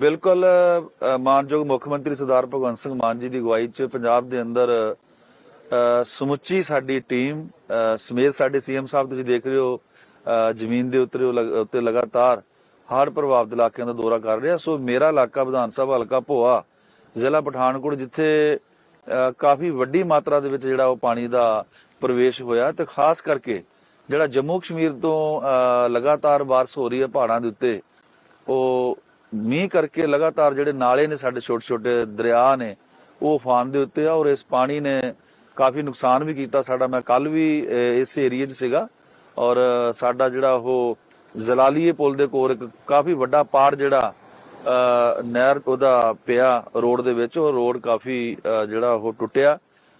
ਬਿਲਕੁਲ ਮਾਨਯੋਗ ਮੁੱਖ ਮੰਤਰੀ ਸਰਦਾਰ ਭਗਵੰਤ ਸਿੰਘ ਮਾਨ ਜੀ ਦੀ ਅਗਵਾਈ 'ਚ ਪੰਜਾਬ ਦੇ ਅੰਦਰ ਸਮੁੱਚੀ ਸਾਡੀ ਟੀਮ ਸਮੇਤ ਸਾਡੇ ਸੀਐਮ ਸਾਹਿਬ ਤੁਸੀਂ ਦੇਖ ਰਹੇ ਹੋ ਜ਼ਮੀਨ ਦੇ ਉੱਤੇ ਉੱਤੇ ਲਗਾਤਾਰ ਹੜ੍ਹ ਪ੍ਰਭਾਵਿਤ ਇਲਾਕਿਆਂ ਦਾ ਦੌਰਾ ਕਰ ਰਿਹਾ। ਸੋ ਮੇਰਾ ਇਲਾਕਾ ਵਿਧਾਨ ਸਭਾ ਹਲਕਾ ਭੋਆ, ਜ਼ਿਲ੍ਹਾ ਪਠਾਨਕੋਟ, ਜਿੱਥੇ ਕਾਫੀ ਵੱਡੀ ਮਾਤਰਾ ਦੇ ਵਿੱਚ ਜਿਹੜਾ ਉਹ ਪਾਣੀ ਦਾ ਪ੍ਰਵੇਸ਼ ਹੋਇਆ ਤੇ ਖਾਸ ਕਰਕੇ ਜਿਹੜਾ ਜੰਮੂ ਕਸ਼ਮੀਰ ਤੋਂ ਲਗਾਤਾਰ ਬਾਰਿਸ਼ ਹੋ ਰਹੀ ਹੈ ਪਹਾੜਾਂ ਦੇ ਉੱਤੇ, ਉਹ ਮੀਂਹ ਕਰਕੇ ਲਗਾਤਾਰ ਜਿਹੜੇ ਨਾਲੇ ਨੇ ਸਾਡੇ ਛੋਟੇ ਛੋਟੇ ਦਰਿਆ ਨੇ ਉਹ ਉਫਾਨ ਦੇ ਉੱਤੇ ਆ ਔਰ ਇਸ ਪਾਣੀ ਨੇ ਕਾਫੀ ਨੁਕਸਾਨ ਵੀ ਕੀਤਾ ਸਾਡਾ। ਮੈਂ ਕੱਲ ਵੀ ਇਸ ਏਰੀਏ 'ਚ ਸੀਗਾ ਔਰ ਸਾਡਾ ਜਿਹੜਾ ਉਹ ਜ਼ਲਾਲੀਏ ਪੁਲ ਦੇ ਕੋਲ ਇੱਕ ਕਾਫੀ ਵੱਡਾ ਪਾੜ ਜਿਹੜਾ ਨਹਿਰ ਉਹਦਾ ਪਿਆ ਰੋਡ ਦੇ ਵਿੱਚ ਉਹ ਰੋਡ ਕਾਫੀ ਜਿਹੜਾ ਉਹ ਟੁੱਟਿਆ।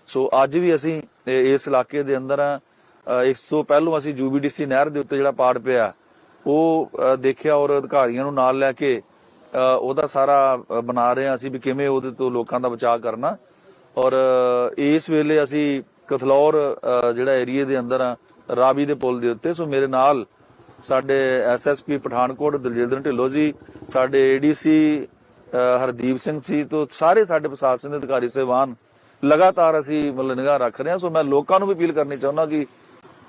ਸੋ ਅੱਜ ਵੀ ਅਸੀਂ ਇਸ ਇਲਾਕੇ ਦੇ ਅੰਦਰ ਆ। ਅਹ, ਇਸ ਤੋਂ ਪਹਿਲਾਂ ਅਸੀਂ ਯੂਬੀਡੀਸੀ ਨਹਿਰ ਦੇ ਉੱਤੇ ਜਿਹੜਾ ਪਾੜ ਪਿਆ ਉਹ ਦੇਖਿਆ ਔਰ ਅਧਿਕਾਰੀਆਂ ਨੂੰ ਨਾਲ ਲੈ ਕੇ ਉਹਦਾ ਸਾਰਾ ਬਣਾ ਰਹੇ ਹਾਂ ਅਸੀਂ ਵੀ ਕਿਵੇਂ ਉਹਦੇ ਤੋਂ ਲੋਕਾਂ ਦਾ ਬਚਾਅ ਕਰਨਾ। ਔਰ ਇਸ ਵੇਲੇ ਅਸੀਂ ਕਥਲੌਰ ਜਿਹੜਾ ਏਰੀਏ ਦੇ ਅੰਦਰ ਆ, ਰਾਵੀ ਦੇ ਪੁਲ ਦੇ ਉੱਤੇ। ਸੋ ਮੇਰੇ ਨਾਲ ਸਾਡੇ ਐਸਐਸਪੀ ਪਠਾਨਕੋਟ ਦਲਜਿੰਦਰ ਢਿੱਲੋਂ ਜੀ, ਸਾਡੇ ਏਡੀਸੀ ਹਰਦੀਪ ਸਿੰਘ ਸੀ ਤੋਂ ਸਾਰੇ ਸਾਡੇ ਪ੍ਰਸ਼ਾਸਨ ਦੇ ਅਧਿਕਾਰੀ ਸਹਿਬਾਨ ਲਗਾਤਾਰ ਅਸੀਂ ਮਤਲਬ ਨਿਗਾਹ ਰੱਖ ਰਹੇ ਹਾਂ। ਸੋ ਮੈਂ ਲੋਕਾਂ ਨੂੰ ਵੀ ਅਪੀਲ ਕਰਨੀ ਚਾਹੁੰਦਾ ਕਿ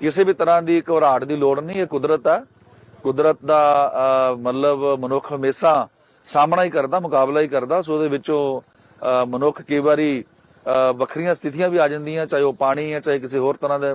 ਕਿਸੇ ਵੀ ਤਰ੍ਹਾਂ ਦੀ ਘਬਰਾਹਟ ਦੀ ਲੋੜ ਨਹੀਂ, ਇਹ ਕੁਦਰਤ ਆ। ਕੁਦਰਤ ਦਾ ਮਤਲਬ ਮਨੁੱਖ ਹਮੇਸ਼ਾ ਸਾਹਮਣਾ ਹੀ ਕਰਦਾ ਮੁਕਾਬਲਾ ਹੀ ਕਰਦਾ ਸੋ ਉਹਦੇ ਵਿੱਚੋਂ ਮਨੁੱਖ ਕਈ ਵਾਰੀ ਅਹ, ਵੱਖਰੀਆਂ ਸਥਿਤੀਆਂ ਵੀ ਆ ਜਾਂਦੀਆਂ ਚਾਹੇ ਉਹ ਪਾਣੀ ਹੈ ਚਾਹੇ ਕਿਸੇ ਹੋਰ ਤਰ੍ਹਾਂ ਦੇ